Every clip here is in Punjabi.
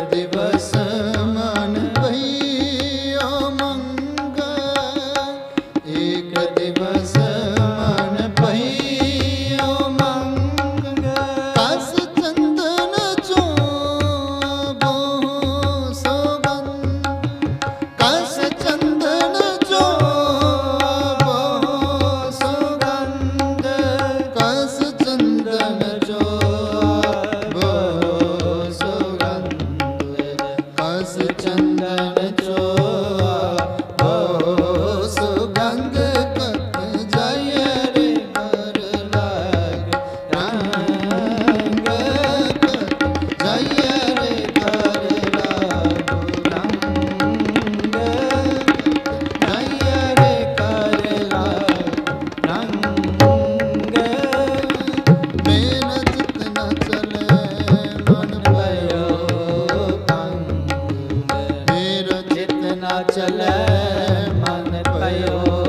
ਦਿਵਸ सचन ਮਨ ਭਇਓ।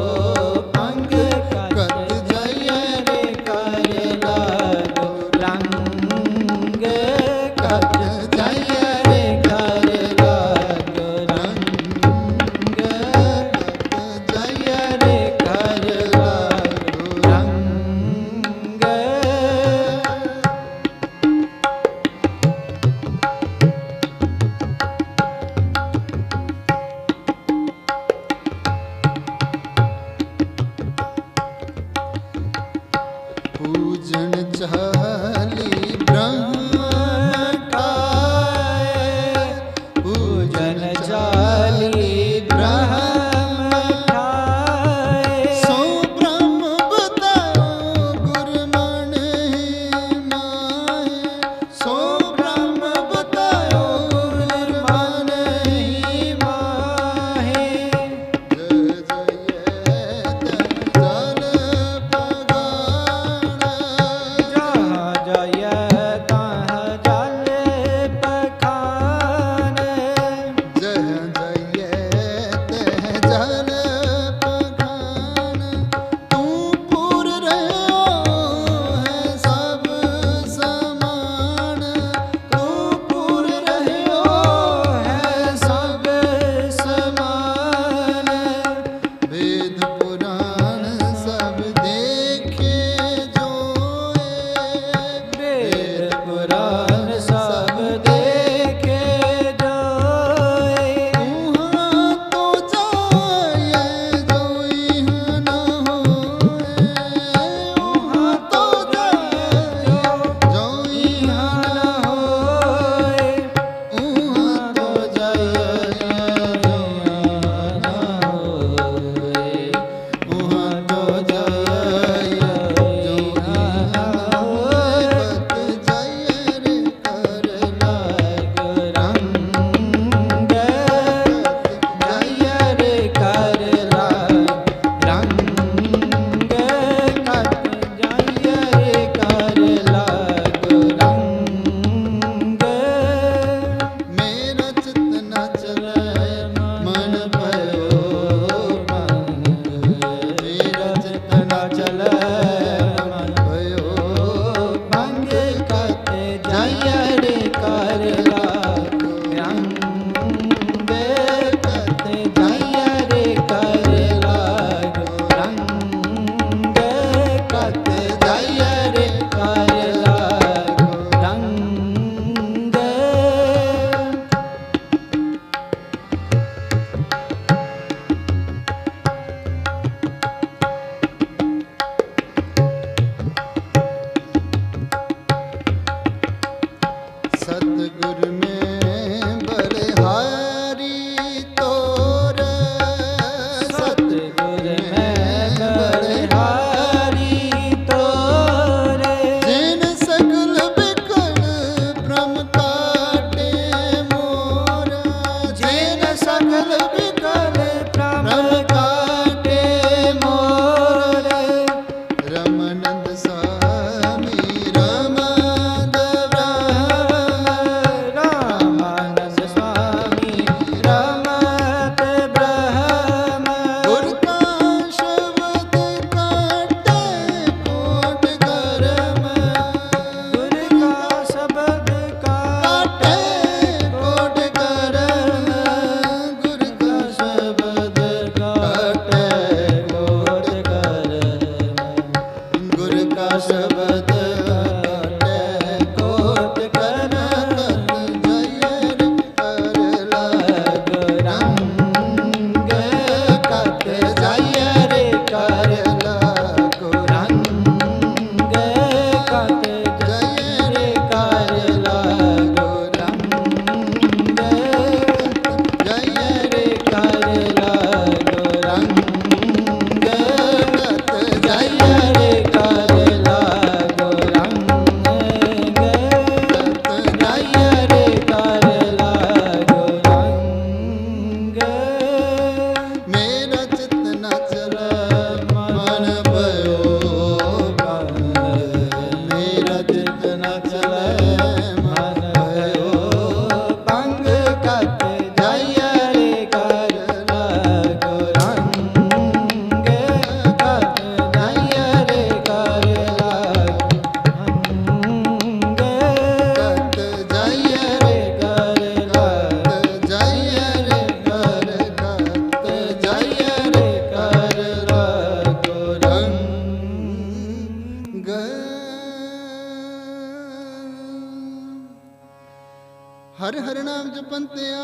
ਹਰ ਹਰ ਨਾਮ ਜਪੰਤਿਆ,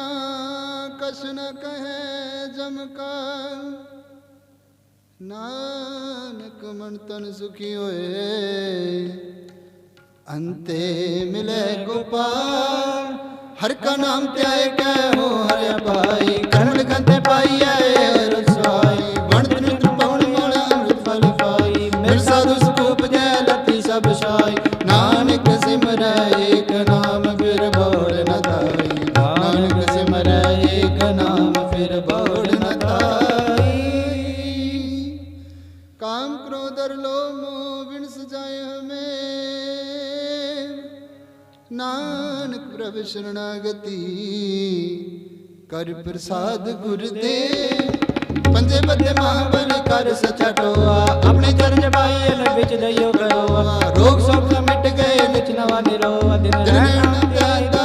ਕਛ ਨ ਕਹੈ ਜਮ ਕਾ ਨਾਨਕ ਮਨ ਤਨ ਸੁਖੀ ਹੋਏ, ਅੰਤੇ ਮਿਲੇ ਗੋਪਾਲ। ਹਰ ਕਾ ਨਾਮ ਧਿਆਏ ਕੈ, ਹੋ ਹਰਿ ਬੋੜ ਨਾ ਨਾਨਕ ਸਿਮਰੈ ਫਿਰ ਬੋੜ ਨਾ ਤਾਈ ਕਾਮ ਕ੍ਰੋਧ ਅਰ ਲੋਭ ਮੋਹ ਵਿਣਸ ਜਾਏ ਕਰ ਪ੍ਰਸਾਦ ਗੁਰਦੇ ਮੰਜੇ ਬੱਤੇ ਮਾਵਰ ਕਰ ਸਚਾ ਆਪਣੇ ਚਰਨ ਜਮਾਏ ਲੈ ਵਿੱਚ ਦਈਓ ਕਰੋ ਰੋਗ ਸਭ ਮਿਟ ਗਏ ਨਿਚ ਨਵਾ ਨਿਰੋ ਦਿਨ ਰਹਿਣਾ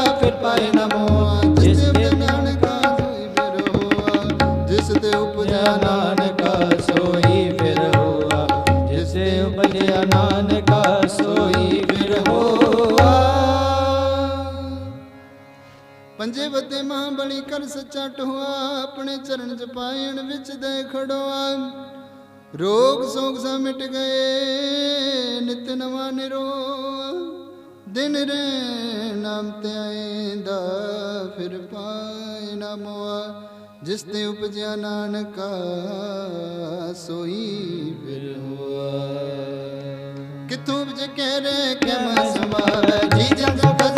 ਪੰਜੇ ਬੱਦੇ ਮਾਂ ਬਲੀ ਕਰ ਸੱਚਾ ਟੋਆ ਆਪਣੇ ਚਰਨ ਚ ਵਿੱਚ ਦੇ ਖੜੋਆ। ਰੋਗ ਸੋਗ ਸਾ ਮਿਟ ਗਏ, ਨਿਤ ਨਵਾ ਨਿਰੋ ਦਿਨ ਰੇ ਨਾਮ ਤੇ ਆਏਂਦਾ ਫਿਰ ਪਾਏ ਨਾ ਮੋਆ। ਜਿਸ ਤੇ ਉਪਜਿਆ ਨਾਨਕਾ, ਸੋਈ ਫਿਰ ਹੋਆ। ਕਿਥੋਂ ਉਪਜ ਕਹਿ ਰੇ ਕਿ ਮੈਂ ਜੀ ਜਨ ਸੋ